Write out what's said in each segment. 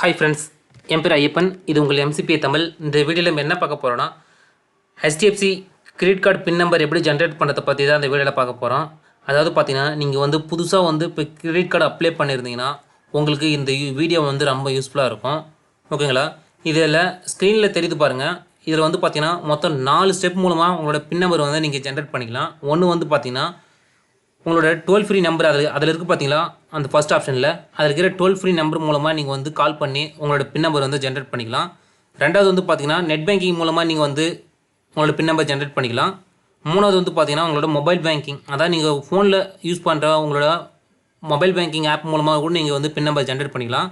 Hi friends என் பேர் ஐயப்பன். இது உங்கள் எம்சிபி தமிழ். இந்த வீடியோவில் நம்ம என்ன பார்க்க போகிறோன்னா HDFC credit card pin number எப்படி ஜென்ரேட் பண்ணுறதை பற்றி தான் இந்த வீடியோவில் பார்க்க போகிறோம் அதாவது பார்த்தீங்கன்னா நீங்கள் வந்து புதுசாக வந்து இப்போ கிரெடிட் கார்டு அப்ளை பண்ணியிருந்தீங்கன்னா உங்களுக்கு இந்த வீடியோ வந்து ரொம்ப யூஸ்ஃபுல்லாக இருக்கும். ஓகேங்களா? இதில் ஸ்க்ரீனில் தெரியுது பாருங்கள் இதில் வந்து பார்த்தீங்கன்னா மொத்தம் நாலு ஸ்டெப் மூலமாக உங்களோட பின் நம்பர் வந்து நீங்கள் ஜென்ரேட் பண்ணிக்கலாம். ஒன்று வந்து பார்த்தீங்கன்னா உங்களோட டோல் ஃப்ரீ நம்பர் அதில் அதில் இருக்குது பார்த்தீங்களா அந்த ஃபர்ஸ்ட் ஆப்ஷனில் அதில் இருக்கிற டோல் ஃப்ரீ நம்பர் மூலமாக நீங்கள் வந்து கால் பண்ணி உங்களோட பின் நம்பர் வந்து ஜென்ரேட் பண்ணிக்கலாம். ரெண்டாவது வந்து பார்த்தீங்கன்னா நெட் பேங்கிங் மூலமாக நீங்கள் வந்து உங்களோட பின் நம்பர் ஜென்ரேட் பண்ணிக்கலாம். மூணாவது வந்து பார்த்தீங்கன்னா உங்களோட மொபைல் பேங்கிங் அதாவது நீங்கள் ஃபோனில் யூஸ் பண்ணுற உங்களோட மொபைல் பேங்கிங் ஆப் மூலமாக கூட நீங்கள் வந்து பின் நம்பர் ஜென்ரேட் பண்ணிக்கலாம்.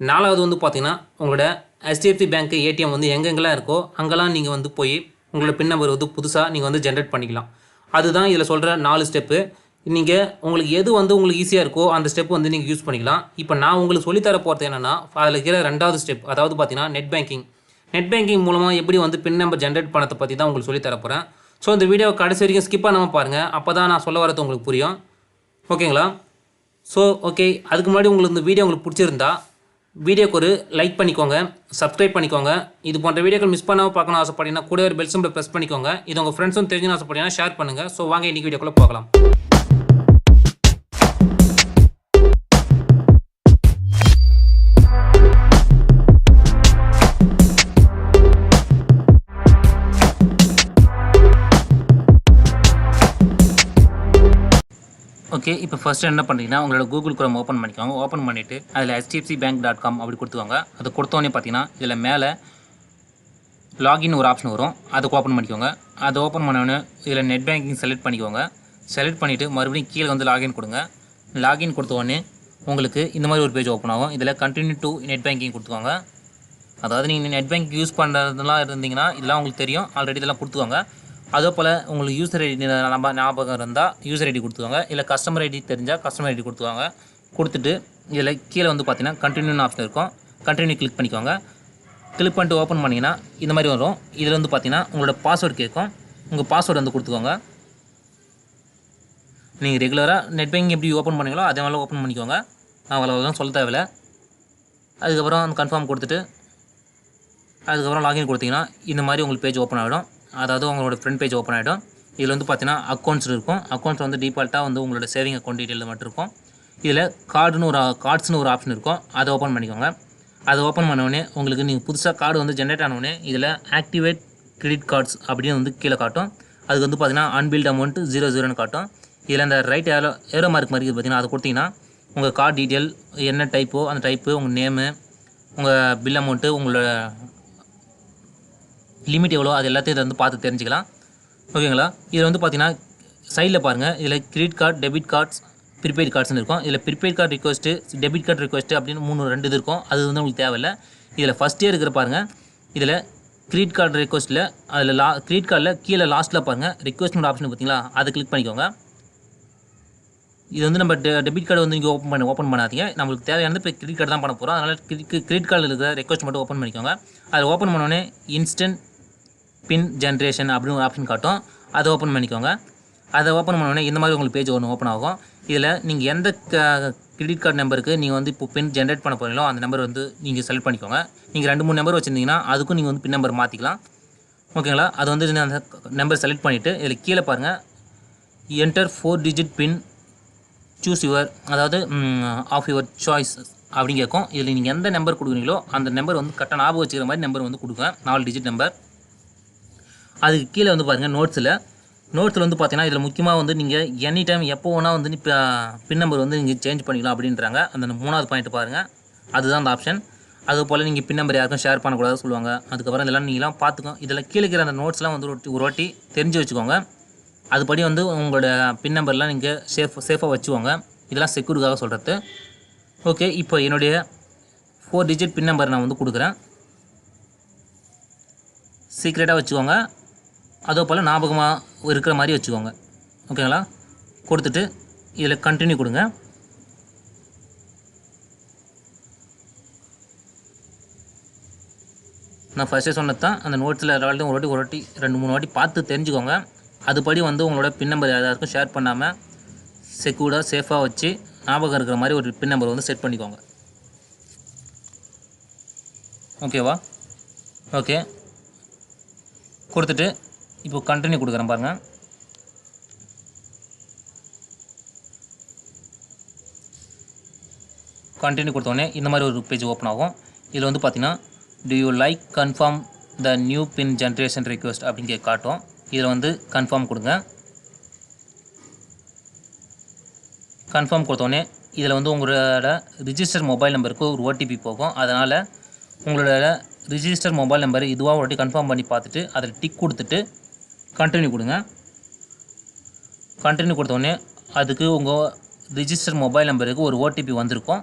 நாலாவது வந்து பார்த்தீங்கன்னா உங்களோட ஹெச்டிஎஃப்சி பேங்க்கு ஏடிஎம் வந்து எங்கெங்கெல்லாம் இருக்கோ அங்கெல்லாம் நீங்கள் வந்து போய் உங்களோட பின் நம்பர் வந்து புதுசாக நீங்கள் வந்து ஜென்ரேட் பண்ணிக்கலாம். அதுதான் இதில் சொல்கிற நாலு ஸ்டெப்பு நீங்கள் உங்களுக்கு எது வந்து உங்களுக்கு ஈஸியாக இருக்கோ அந்த ஸ்டெப் வந்து நீங்கள் யூஸ் பண்ணிக்கலாம். இப்போ நான் உங்களுக்கு சொல்லித்தர போகிறது என்னென்னா அதில் இருக்கிற ரெண்டாவது ஸ்டெப் அதாவது பார்த்தீங்கன்னா நெட் பேங்கிங் நெட் பேங்கிங் மூலமாக எப்படி வந்து பின் நம்பர் ஜென்ரேட் பண்ணதை பற்றி தான் உங்களுக்கு சொல்லித் தர போகிறேன் ஸோ இந்த வீடியோ கடைசி வரைக்கும் ஸ்கிப் பண்ணாமல் பாருங்கள் அப்போ தான் நான் சொல்ல வரது உங்களுக்கு புரியும். ஓகேங்களா ஸோ ஓகே அதுக்கு முன்னாடி உங்களுக்கு இந்த வீடியோ உங்களுக்கு பிடிச்சிருந்தா வீடியோக்கு ஒரு லைக் பண்ணிக்கோங்க சப்ஸ்கிரைப் பண்ணிக்கோங்க. இது போன்ற வீடியோக்கள் மிஸ் பண்ணாமல் பார்க்கணும் ஆசைப்பட்டீங்கன்னா கூட ஒரு பெல் சிம்பிள் ப்ரெஸ் பண்ணிக்கோங்க. இது உங்கள் ஃப்ரெண்ட்ஸும் தெரிஞ்சுன்னு ஆசைப்பட்டீங்கன்னா ஷேர் பண்ணுங்கள் ஸோ வாங்க இன்றைக்கி வீடியோக்குள்ளே போகலாம். இப்போ ஃபஸ்ட்டு என்ன பண்ணுறீங்கன்னா உங்களோட கூகுள் குரோம் ஓப்பன் பண்ணிக்கோங்க. ஓப்பன் பண்ணிவிட்டு அதில் ஹெச்டிஎஃப்சி பேங்க் டாட் காம் அப்படி கொடுத்துக்கோங்க. அது கொடுத்தோன்னே பார்த்தீங்கன்னா இதில் மேலே லாகின் ஒரு ஆப்ஷன் வரும். அதை ஓப்பன் பண்ணிக்கோங்க. அதை ஓப்பன் பண்ணோன்னே இதில் நெட் பேங்கிங் செலக்ட் பண்ணிக்கோங்க. செலக்ட் பண்ணிவிட்டு மறுபடியும் கீழே வந்து லாகின் கொடுங்க. லாகின் கொடுத்தோடனே உங்களுக்கு இந்த மாதிரி ஒரு பேஜ் ஓப்பன் ஆகும். இதில் கண்டினியூ டு நெட் பேங்கிங் கொடுத்துக்கோங்க. அதாவது நீங்கள் நெட் பேங்க் யூஸ் பண்ணுறதுலாம் இருந்தீங்கன்னா இதெல்லாம் உங்களுக்கு தெரியும். ஆல்ரெடி இதெல்லாம் கொடுத்துக்கோங்க. அதே போல் உங்களுக்கு யூசர் ஐடி நம்ம ஞாபகம் இருந்தால் யூசர் ஐடி கொடுத்துக்கோங்க. இல்லை கஸ்டமர் ஐடி தெரிஞ்சால் கஸ்டமர் ஐடி கொடுத்துக்கோங்க. கொடுத்துட்டு இதில் கீழே வந்து பார்த்தீங்கன்னா கண்டினியூன்னு ஆப்ஷன் இருக்கும். கண்டினியூ கிளிக் பண்ணிக்கோங்க. கிளிக் பண்ணிட்டு ஓப்பன் பண்ணிங்கன்னா இந்த மாதிரி வரும். இதில் வந்து பார்த்தீங்கன்னா உங்களோட பாஸ்வேர்டு கேட்கும். உங்கள் பாஸ்வேர்டு வந்து கொடுத்துக்கோங்க. நீங்கள் ரெகுலராக நெட் பேங்கிங் எப்படி ஓப்பன் பண்ணீங்களோ அதே மாதிரி ஓப்பன் பண்ணிக்கோங்க. நான் அவ்வளோதான் சொல்ல தேவையில்ல. அதுக்கப்புறம் கன்ஃபார்ம் கொடுத்துட்டு அதுக்கப்புறம் லாகின் கொடுத்தீங்கன்னா இந்த மாதிரி உங்களுக்கு பேஜ் ஓப்பன் ஆகிடும் அதாவது உங்களோட ஃப்ரண்ட் பேஜ் ஓப்பன் ஆகிடும் இதில் வந்து பார்த்தீங்கன்னா அக்கௌண்ட்ஸ் இருக்கும். அக்கௌண்ட்ஸ் வந்து டிஃபால்ட்டாக வந்து உங்களோட சேவிங் அக்கௌண்ட் டீட்டெயில் மட்டும் இருக்கும். இதில் கார்டுன்னு ஒரு கார்ட்ஸ்னு ஒரு ஆப்ஷன் இருக்கும். அதை ஓப்பன் பண்ணிக்கோங்க. அதை ஓப்பன் பண்ணவுடனே உங்களுக்கு நீங்கள் புதுசாக கார்டு வந்து ஜென்ரேட் ஆனவுடனே இதில் ஆக்டிவேட் கிரெடிட் கார்ட்ஸ் அப்படின்னு வந்து கீழே காட்டும். அதுக்கு வந்து பார்த்தீங்கன்னா அன்பில்ட் அமௌண்ட் ஜீரோ ஜீரோன்னு காட்டும். இதில் அந்த ரைட் ஏரோ ஏரோ மார்க் மாதிரி பார்த்தீங்கன்னா அதை கொடுத்தீங்கன்னா உங்கள் கார்டு டீட்டெயில் என்ன டைப்போ அந்த டைப்பு உங்கள் நேமு உங்கள் பில் அமௌண்ட்டு உங்களோட லிமிட் எவ்வளோ அது எல்லாத்தையும் இதை வந்து பார்த்து தெரிஞ்சுக்கலாம். ஓகேங்களா இதில் வந்து பார்த்தீங்கன்னா சைடில் பாருங்கள் இதில் credit card debit cards prepaid கார்ட்ஸ்னு இருக்கும். இதில் prepaid card request debit card request அப்படின்னு மூணு ரெண்டு இது இருக்கும். அது வந்து உங்களுக்கு தேவையில்லை. இதில் ஃபஸ்ட் இயர் இருக்கிற பாருங்கள் இதில் கிரெடிட் கார்டு ரிக்வஸ்ட்டில் அதில் லா கிரெடிட் கார்டில் கீழே லாஸ்ட்டில் பாருங்கள் ரிக்வஸ்ட்மெண்ட் ஆப்ஷன் பார்த்தீங்களா? அதை கிளிக் பண்ணிக்கோங்க. இது வந்து நம்ம டெபிட் கார்டு வந்து நீங்கள் ஓப்பன் பண்ண ஓப்பன் பண்ணாதீங்க. நம்மளுக்கு தேவையானது இப்போ கிரெடிட் கார்டு தான் பண்ண போகிறோம் அதனால் கிரெடிட் கார்டில் இருக்கிற ரெக்வஸ்ட் மட்டும் ஓப்பன் பண்ணிக்கோங்க. அதில் ஓப்பன் பண்ணோடனே இன்ஸ்டன்ட் பின் ஜென்ரேஷன் அப்படின்னு ஒரு ஆப்ஷன் காட்டும். அதை ஓப்பன் பண்ணிக்கோங்க. அதை ஓப்பன் பண்ணோடனே இந்த மாதிரி உங்களுக்கு பேஜ் ஒன்று ஓப்பன் ஆகும். இதில் நீங்கள் எந்த கிரெடிட் கார்டு நம்பருக்கு நீங்கள் வந்து இப்போ பின் ஜென்ரேட் பண்ண போகிறீங்களோ அந்த நம்பர் வந்து நீங்கள் செலக்ட் பண்ணிக்கோங்க. நீங்கள் ரெண்டு மூணு நம்பர் வச்சுருந்தீங்கன்னா அதுக்கும் நீங்கள் வந்து பின் நம்பர் மாற்றிக்கலாம் ஓகேங்களா? அது வந்து அந்த நம்பர் செலக்ட் பண்ணிவிட்டு இதில் கீழே பாருங்கள் enter four digit pin choose your அதாவது ஆஃப் யுவர் சாய்ஸ் அப்படின்னு கேட்கும். இதில் நீங்கள் எந்த நம்பர் கொடுக்குறீங்களோ அந்த நம்பர் வந்து கரெக்டாக ஞாபகம் வச்சுக்கிற மாதிரி நம்பர் வந்து கொடுங்க. நாலு டிஜிட் நம்பர் அதுக்கு கீழே வந்து பாருங்கள் நோட்ஸில் நோட்ஸில் வந்து பார்த்தீங்கன்னா இதில் முக்கியமாக வந்து நீங்கள் எனி டைம் எப்போ வேணால் வந்து இப்போ பின் நம்பர் வந்து நீங்கள் சேஞ்ச் பண்ணிக்கலாம் அப்படின்றாங்க. அந்த மூணாவது பாயிண்ட் பாருங்கள் அதுதான் அந்த ஆப்ஷன் அது போல் நீங்கள் பின் நம்பர் யாருக்கும் ஷேர் பண்ணக்கூடாது சொல்லுவாங்க. அதுக்கப்புறம் இதெல்லாம் நீங்களாம் பார்த்துக்கோ இதில் கீழே இருக்கிற அந்த நோட்ஸ்லாம் வந்து ஒரு ஒரு வாட்டி தெரிஞ்சு வச்சுக்கோங்க. அதுபடி வந்து உங்களோட பின் நம்பர்லாம் நீங்கள் சேஃப் சேஃபாக வச்சுக்கோங்க. இதெல்லாம் செக்யூருக்காக சொல்கிறது ஓகே இப்போ என்னுடைய ஃபோர் டிஜிட் பின் நம்பர் நான் வந்து கொடுக்குறேன். சீக்ரெட்டாக வச்சுக்கோங்க. அதே போல் ஞாபகமாக இருக்கிற மாதிரி வச்சுக்கோங்க. ஓகேங்களா? கொடுத்துட்டு இதில் கண்டினியூ கொடுங்க. நான் ஃபஸ்ட்டே சொன்னது தான் அந்த நோட்ஸில் ஆல்ரெடி ஒரு வாட்டி ஒரு வாட்டி ரெண்டு மூணு வாட்டி பார்த்து தெரிஞ்சுக்கோங்க. அதுபடி வந்து உங்களோட பின் நம்பர் எல்லாருக்கும் ஷேர் பண்ணாமல் செக்யூர்டாக சேஃபாக வச்சு ஞாபகம் இருக்கிற மாதிரி ஒரு பின் நம்பர் வந்து செட் பண்ணிக்கோங்க. ஓகேவா? ஓகே. கொடுத்துட்டு இப்போ கண்டினியூ கொடுக்குறேன் பாருங்கள் கண்டினியூ கொடுத்தோடனே இந்த மாதிரி ஒரு பேஜ் ஓப்பன் ஆகும். இதில் வந்து பார்த்தீங்கன்னா do you like confirm the new pin generation request அப்படிங்கிற காட்டும். இதில் வந்து கன்ஃபார்ம் கொடுங்க. கன்ஃபார்ம் கொடுத்தோடனே இதில் வந்து உங்களோட ரிஜிஸ்டர் மொபைல் நம்பருக்கு ஒரு ஓடிபி போகும். அதனால் உங்களோட ரிஜிஸ்டர் மொபைல் நம்பர் இதுவாக ஒரு வாட்டி கன்ஃபார்ம் பண்ணி பார்த்துட்டு அதில் டிக் கொடுத்துட்டு கண்டினியூ கொடுங்க. கண்டினியூ கொடுத்தோடனே அதுக்கு உங்கள் ரிஜிஸ்டர் மொபைல் நம்பருக்கு ஒரு ஓடிபி வந்திருக்கும்.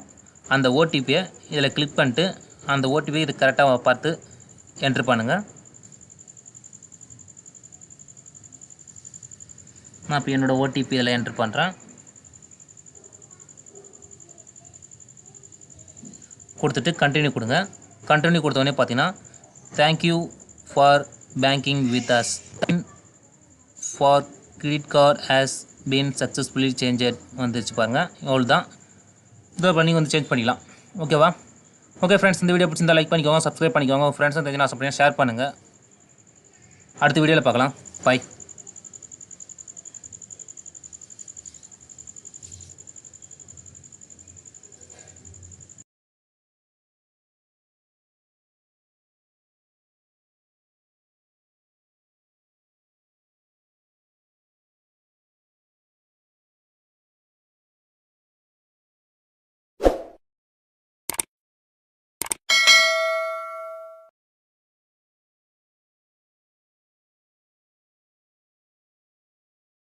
அந்த ஓடிபியை இதில் கிளிக் பண்ணிட்டு அந்த ஓடிபி இது கரெக்டாக பார்த்து என்ட்ரு பண்ணுங்கள் நான் இப்போ என்னோடய ஓடிபி இதில் என்ட்ரு பண்ணுறேன் கொடுத்துட்டு கண்டினியூ கொடுங்க. கண்டினியூ கொடுத்தோடனே பார்த்தீங்கன்னா thank you for banking with us for credit card has been successfully change வந்துருச்சு பாருங்கள் இவ்வளோ தான் இதை இப்போ நீங்கள் வந்து சேஞ்ச் பண்ணிக்கலாம் ஓகேவா ஓகே ஃப்ரெண்ட்ஸ் இந்த வீடியோ பிடிச்சிருந்தா லைக் பண்ணிக்கோங்க சப்ஸ்கிரைப் பண்ணிக்கோங்க. ஃப்ரெண்ட்ஸும் தெரிஞ்சு நான் ஷேர் பண்ணுங்கள் அடுத்த வீடியோவில் பார்க்கலாம். பை